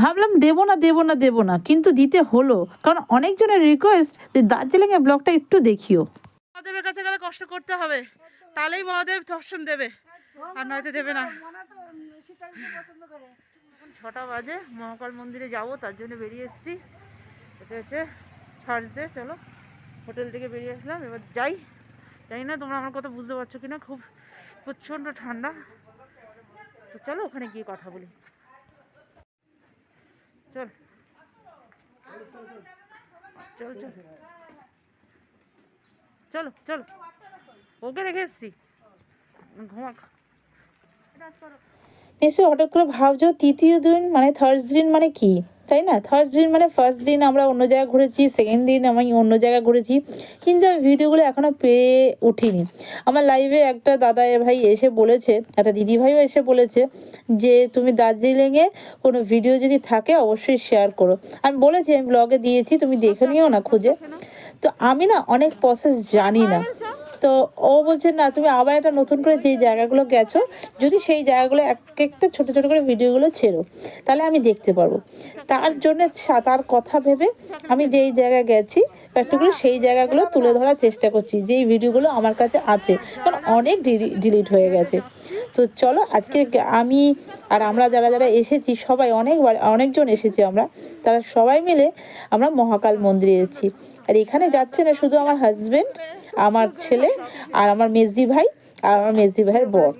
ভাবলাম দেবো না দেবো না দেবো না, কিন্তু দিতে হলো। কারণ অনেকজনের রিকোয়েস্ট যে দার্জিলিংয়ের ব্লগটা একটু দেখিও। মহাদেবের কাছে গেলে কষ্ট করতে হবে। তাহলেই মহাদেব দর্শন দেবে। আর নয়তো দেবে না। ছটা বাজে, মহাকাল মন্দিরে যাব, তার জন্য বেরিয়ে এসেছি। এটা হচ্ছে থার্সডে চলো। হোটেল থেকে বেরিয়ে আসলাম, এবার যাই। জানি না তোমরা আমার কথা বুঝতে পারছ কিনা, খুব প্রচণ্ড ঠান্ডা। তো চলো ওখানে গিয়ে কথা বলি। চল। চল চল। চলো চলো। ওকে রেখে এসছি। ঘুমাক। নিশ্চয় হঠাৎ করে ভাবছ তৃতীয় দিন মানে দিন মানে কি? তাই না? থার্ড দিন মানে ফার্স্ট দিন আমরা অন্য জায়গায় ঘুরেছি সেকেন্ড দিন আমি অন্য জায়গায় ঘুরেছি কিন্তু আমি ভিডিওগুলো এখনও পেয়ে উঠিনি। আমার লাইভে একটা দাদা ভাই এসে বলেছে একটা দিদি ভাইও এসে বলেছে যে তুমি দার্জিলিংয়ে কোনো ভিডিও যদি থাকে অবশ্যই শেয়ার করো। আমি বলেছি আমি ব্লগে দিয়েছি তুমি দেখে নিও না খুঁজে। তো আমি না অনেক প্রসেস জানি না। তো ও বলছে, না, তুমি আবার একটা নতুন করে যে জায়গাগুলো গেছো, যদি সেই জায়গাগুলো এক একটা ছোট ছোট করে ভিডিওগুলো ছেড়ো, তাহলে আমি দেখতে পারব। তার জন্য তার কথা ভেবে আমি যেই জায়গায় গেছি প্র্যাকটিক্যালি সেই জায়গাগুলো তুলে ধরার চেষ্টা করছি, যেই ভিডিওগুলো আমার কাছে আছে, কারণ অনেক ডিলিট হয়ে গেছে। তো চলো, আজকে আমি আর আমরা যারা যারা এসেছি, সবাই অনেকবার অনেকজন এসেছি আমরা, তারা সবাই মিলে আমরা মহাকাল মন্দিরে এসেছি। আর এখানে যাচ্ছে না শুধু আমার হাজবেন্ড আমার ছেলে আর আমার মেজদি ভাই আর আমার মেজদি ভাইয়ের বর।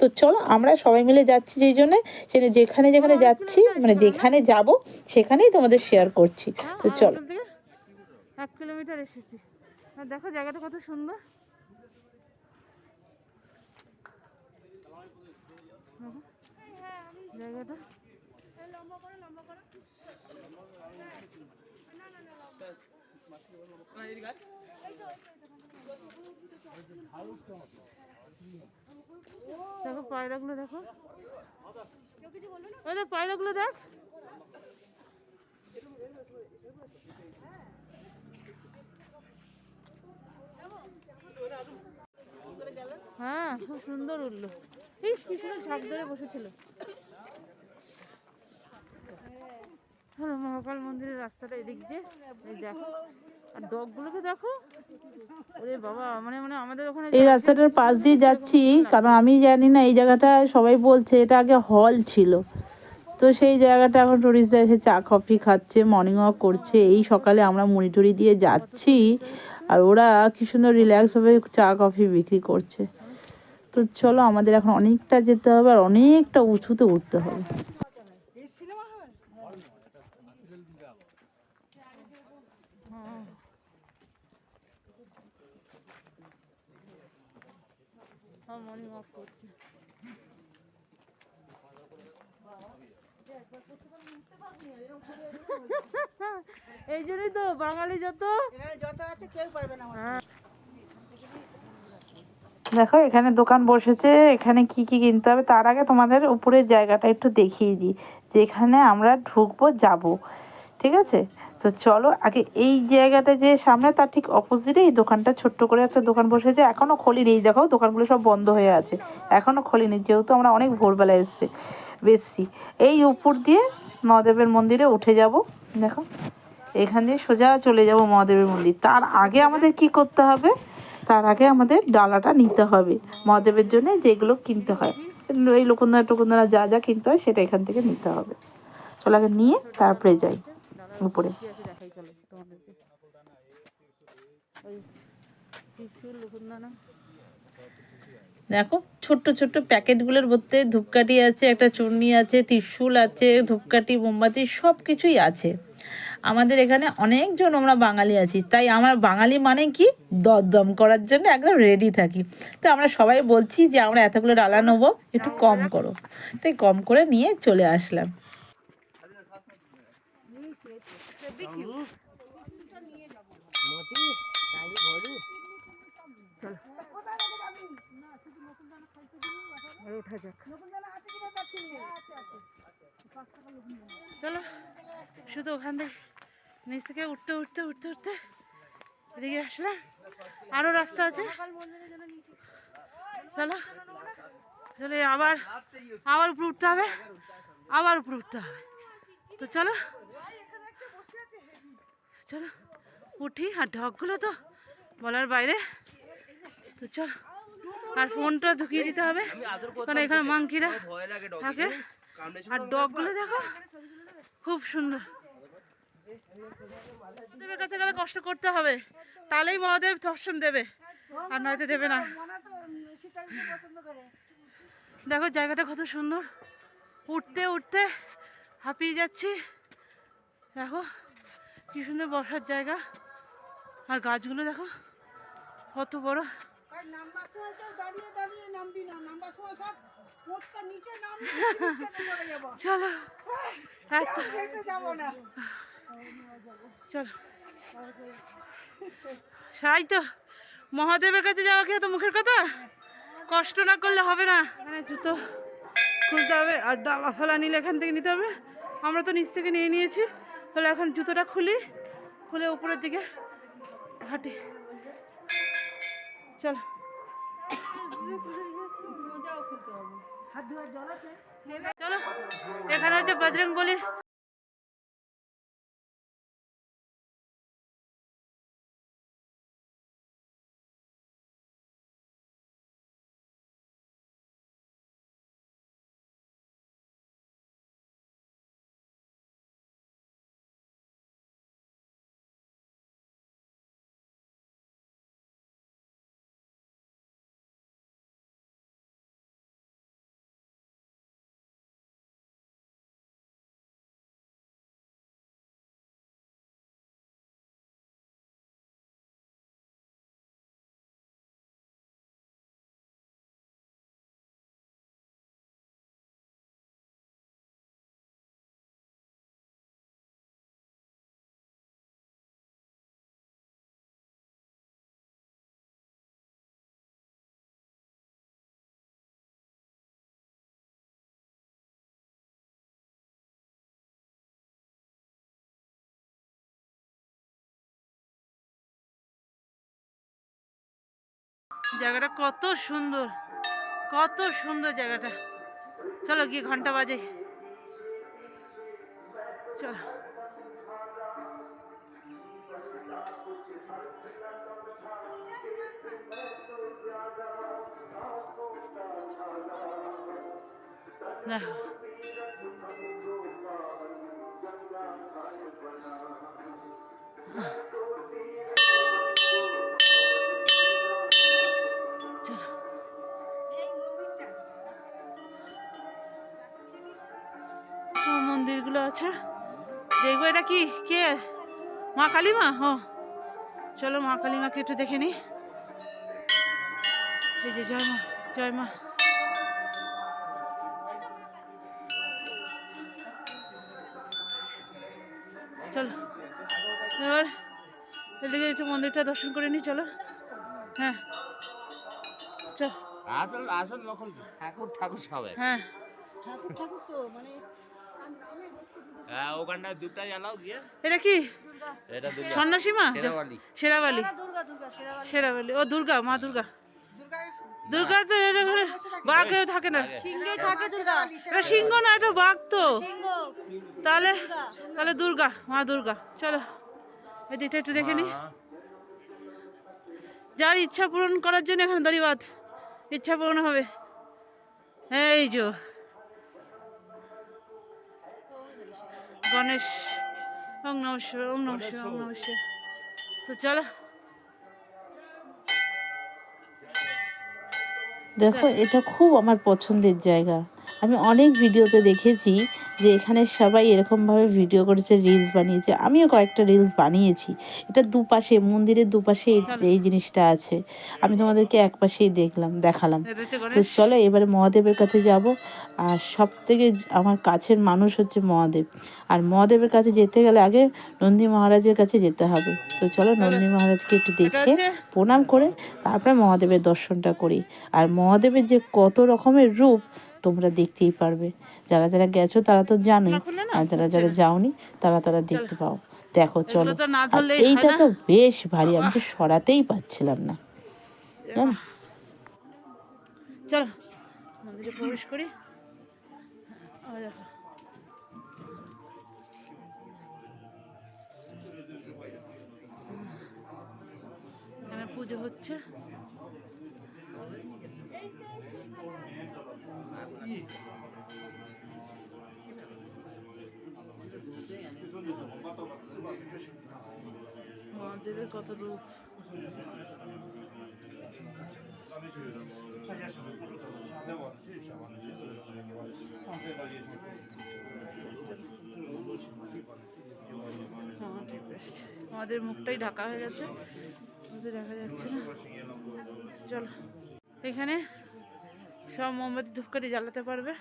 তো চলো আমরা সবাই মিলে যাচ্ছি যেই জন্য। সেটা যেখানে যেখানে যাচ্ছি মানে যেখানে যাব সেখানেই তোমাদের শেয়ার করছি। তো চলো। এক কিলোমিটার এসেছি। দেখো জায়গাটা কত সুন্দর। জায়গাটা। দেখো, পায়রাগুলো দেখো। ওই দেখ, পায়রাগুলো দেখ। হ্যাঁ খুব সুন্দর উঠল। এই কি সুন্দর ঝাঁক ধরে বসেছিল। হ্যাঁ মহাকাল মন্দিরের রাস্তাটা এদিক দিয়ে। দেখো। মানে মানে এই রাস্তাটার পাশ দিয়ে যাচ্ছি, কারণ আমি জানি না এই জায়গাটা সবাই বলছে এটা আগে হল ছিল। তো সেই জায়গাটা এখন টুরিস্টরা এসে চা কফি খাচ্ছে মর্নিং ওয়াক করছে। এই সকালে আমরা মুড়ি টুড়ি দিয়ে যাচ্ছি আর ওরা কি সুন্দর রিল্যাক্সভাবে চা কফি বিক্রি করছে। তো চলো আমাদের এখন অনেকটা যেতে হবে আর অনেকটা উঁচুতে উঠতে হবে। করছে এই জন্যই তো বাঙালি যত। দেখো, এখানে দোকান বসেছে, এখানে কি কি কিনতে হবে, তার আগে তোমাদের উপরের জায়গাটা একটু দেখিয়ে দিই, যেখানে আমরা ঢুকবো, যাব, ঠিক আছে? তো চলো, আগে এই জায়গাটা যে সামনে, তার ঠিক অপোজিটে এই দোকানটা, ছোট্ট করে একটা দোকান বসেছে এখনও খোলিনি। এই দেখো দোকানগুলো সব বন্ধ হয়ে আছে। এখনও খোলিনি, যেহেতু আমরা অনেক ভোরবেলা এসেছি বেশি এই উপর দিয়ে মহাদেবের মন্দিরে উঠে যাব। দেখো, এখান দিয়ে সোজা চলে যাব মহাদেবের মন্দির। তার আগে আমাদের কি করতে হবে? তার আগে আমাদের ডালাটা নিতে হবে, মহাদেবের জন্য যেগুলো কিনতে হয়। এই লোকন্দা টোকন্দা যা যা কিনতে হয়, সেটা এখান থেকে নিতে হবে। চলো আগে নিয়ে, তারপরে যাই। উপরে দেখো ছোট্ট ছোট্ট প্যাকেটগুলোর মধ্যে ধূপকাঠি আছে একটা চূর্ণি আছে ত্রিশূল আছে ধূপকাঠি মোমবাতি সব কিছুই আছে। আমাদের এখানে অনেকজন আমরা বাঙালি আছি তাই আমার বাঙালি মানে কি? দরদম করার জন্য একদম রেডি থাকি। তো আমরা সবাই বলছি যে আমরা এতগুলো ডালা নেব একটু কম করো। তাই কম করে নিয়ে চলে আসলাম। চলো, শুধু ওখান থেকে নিচ থেকে উঠতে উঠতে উঠতে উঠতে এদিকে আসলাম আরও রাস্তা আছে। চলো, চলে, আবার আবার উপরে উঠতে হবে, আবার উপরে উঠতে হবে। তো চলো চলো, উঠি আর ঢকগুলো তো, বলার বাইরে। তো চলো, আর ফোনটা ঢুকিয়ে দিতে হবে, কারণ এখানে মাংকিরা থাকে। আর ডগগুলো দেখো, খুব সুন্দর। মহাদেবের কাছে গেলে কষ্ট করতে হবে, তাহলেই মহাদেব দর্শন দেবে, আর নয়তো দেবে না। দেখো জায়গাটা কত সুন্দর, উঠতে উঠতে হাঁপিয়ে যাচ্ছি। দেখো। কি সুন্দর বসার জায়গা। আর গাছগুলো দেখো কত বড়। চলে যাব? চলো। এত। সাই তো মহাদেবের কাছে যাওয়া কি তো মুখের কথা? কষ্ট না করলে হবে না। এখানে জুতো খুলতে হবে আর ডালা ফালা নিলে এখান থেকে নিতে হবে। আমরা তো নিচ থেকে নিয়ে নিয়েছি। তাহলে এখন জুতোটা খুলি খুলে উপরের দিকে হাঁটি। চলো। চলো এখানে হচ্ছে বজরং বলির জায়গাটা কত সুন্দর কত সুন্দর জায়গাটা। চলো গিয়ে ঘণ্টা বাজে চলো। দেখো। আছে দেখব এটা কি? কে? মা কালীমা? ও চলো মা কালীমাকে একটু দেখে নি। এই যে জয় মা জয় মা। চলো এবার এদিকে একটু মন্দিরটা দর্শন করে নি চলো। হ্যাঁ। চল। আসল আসল ঠাকুর ঠাকুর সবাই। হ্যাঁ। ঠাকুর ঠাকুর তো মানে হ্যাঁ ওখানটায় দুটা জ্বালাও গিয়ে। এটা কি? এটা সন্ন্যাসী মা? শেরাবালি শেরাবালি ও দুর্গা মা দুর্গা। দুর্গা দুর্গা তো বাঘ থাকে। না। সিংহে থাকে দুর্গা। এটা সিংহ না এটা বাঘ তো। তাহলে তাহলে দুর্গা মা দুর্গা। চলো। এদিকটা একটু দেখে নি। যার ইচ্ছা পূরণ করার জন্য এখানে দাঁড়িয়ে ইচ্ছা পূরণ হবে। এই যো। গণেশ ওম নম শিব ওম নম শিব ওম নম শিব তো চলো। দেখো এটা খুব আমার পছন্দের জায়গা। আমি অনেক ভিডিওতে দেখেছি যে এখানে সবাই এরকমভাবে ভিডিও করেছে রিলস বানিয়েছে। আমিও কয়েকটা রিলস বানিয়েছি। এটা দুপাশে মন্দিরের দুপাশে এই- জিনিসটা আছে। আমি তোমাদেরকে এক পাশেই দেখলাম। দেখালাম তো চলো এবারে মহাদেবের কাছে যাব। আর সব থেকে আমার কাছের মানুষ হচ্ছে মহাদেব। আর মহাদেবের কাছে যেতে গেলে আগে নন্দী মহারাজের কাছে যেতে হবে। তো চলো নন্দী মহারাজকে একটু দেখে প্রণাম করে তারপরে মহাদেবের দর্শনটা করি। আর মহাদেবের যে কত রকমের রূপ তোমরা দেখতেই পারবে। যারা যারা গেছো তারা তো জানোই আর যারা যারা যাওনি তারা তারা দেখতে পাও। দেখো চলো। এইটা তো বেশ ভারী আমি তো সরাতেই পারছিলাম না। চলো প্রবেশ করি। পুজো হচ্ছে। মহাদেবের কত রূপ। আমাদের মুখটাই ঢাকা হয়ে গেছে। দেখা যাচ্ছে না। চলো। এখানে সব মোমবাতি ধূপকাঠি জ্বালাতে পারবে।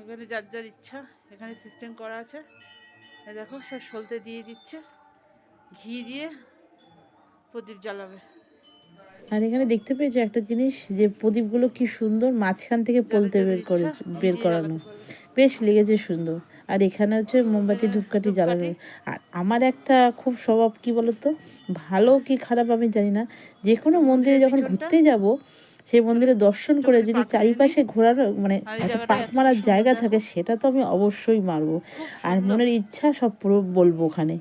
এখানে যার যার ইচ্ছা এখানে সিস্টেম করা আছে। দেখো সব সলতে দিয়ে দিচ্ছে। ঘি দিয়ে প্রদীপ জ্বালাবে। আর এখানে দেখতে পেয়েছ একটা জিনিস যে প্রদীপগুলো কি সুন্দর মাঝখান থেকে পলতে বের করেছে বের করানো। বেশ লেগেছে সুন্দর। আর এখানে হচ্ছে মোমবাতি, ধূপকাঠি জ্বালানো। আর আমার একটা খুব স্বভাব, কি বলতো? ভালো কি খারাপ আমি জানি না। যে কোনো মন্দিরে যখন ঘুরতে যাব, সেই মন্দিরে দর্শন করে যদি চারিপাশে ঘোরার মানে পাক মারার জায়গা থাকে, সেটা তো আমি অবশ্যই মারবো। আর মনের ইচ্ছা সব পুরো বলব ওখানে,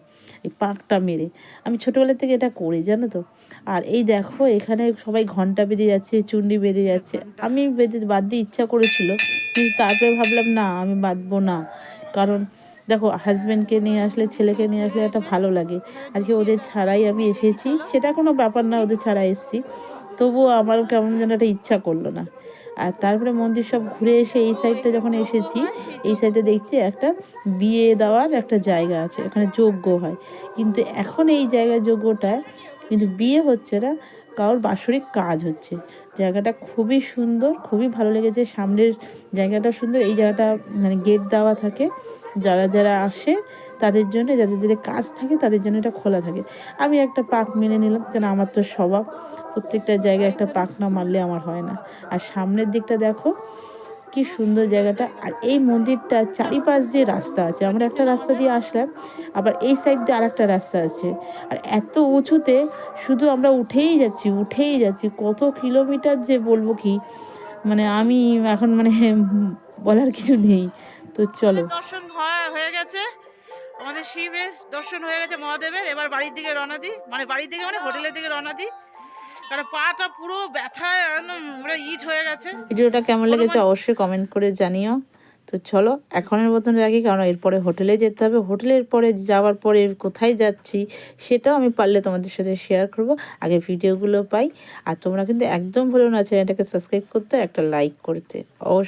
এই পাকটা মেরে। আমি ছোটোবেলা থেকে এটা করি, জানো তো? আর এই দেখো, এখানে সবাই ঘণ্টা বেঁধে যাচ্ছে, চুন্ডি বেঁধে যাচ্ছে। আমি বেঁধে বাদ দিয়ে ইচ্ছা করেছিল, কিন্তু তারপরে ভাবলাম, না, আমি বাঁধবো না। কারণ দেখো হাজব্যান্ডকে নিয়ে আসলে, ছেলেকে নিয়ে আসলে একটা ভালো লাগে। আজকে ওদের ছাড়াই আমি এসেছি, সেটা কোনো ব্যাপার না, ওদের ছাড়া এসেছি। তবুও আমার কেমন যেন একটা ইচ্ছা করল না। আর তারপরে মন্দির সব ঘুরে এসে এই সাইডটা যখন এসেছি, এই সাইডে দেখছি একটা বিয়ে দেওয়ার একটা জায়গা আছে এখানে যজ্ঞ হয়। কিন্তু এখন এই জায়গায় যজ্ঞটায় কিন্তু বিয়ে হচ্ছে না। কারোর বাৎসরিক কাজ হচ্ছে। জায়গাটা খুবই সুন্দর, খুবই ভালো লেগেছে। সামনের জায়গাটা সুন্দর, এই জায়গাটা মানে গেট দেওয়া থাকে। যারা যারা আসে, তাদের জন্য, যাদের যাদের কাজ থাকে, তাদের জন্য এটা খোলা থাকে। আমি একটা পাক মেনে নিলাম, কেন আমার তো স্বভাব। প্রত্যেকটা জায়গায় একটা পাক না মারলে আমার হয় না। আর সামনের দিকটা দেখো কি সুন্দর জায়গাটা। আর এই মন্দিরটা চারিপাশ দিয়ে রাস্তা আছে। আমরা একটা রাস্তা দিয়ে আসলাম, আবার এই সাইড দিয়ে আরেকটা রাস্তা আছে। আর এত উঁচুতে শুধু আমরা উঠেই যাচ্ছি উঠেই যাচ্ছি। কত কিলোমিটার যে বলব কি মানে আমি এখন মানে বলার কিছু নেই। তো চলো। দর্শন হয়- হয়ে গেছে। আমাদের শিবের দর্শন হয়ে গেছে মহাদেবের। এবার বাড়ির দিকে রওনা দিই। মানে বাড়ির দিকে মানে হোটেলের দিকে রওনা দিই। কারণ পাটা পুরো ব্যথায় একদম ইট হয়ে গেছে। ভিডিওটা কেমন লেগেছে অবশ্যই কমেন্ট করে জানিও। তো চলো এখনের মতন রাখি কারণ এরপরে হোটেলে যেতে হবে। হোটেলের পরে যাওয়ার পরে কোথায় যাচ্ছি সেটাও আমি পারলে তোমাদের সাথে শেয়ার করব। আগে ভিডিওগুলো পাই। আর তোমরা কিন্তু একদম ভুলো না চ্যানেলটাকে সাবস্ক্রাইব করতে একটা লাইক করতে। অবশ্যই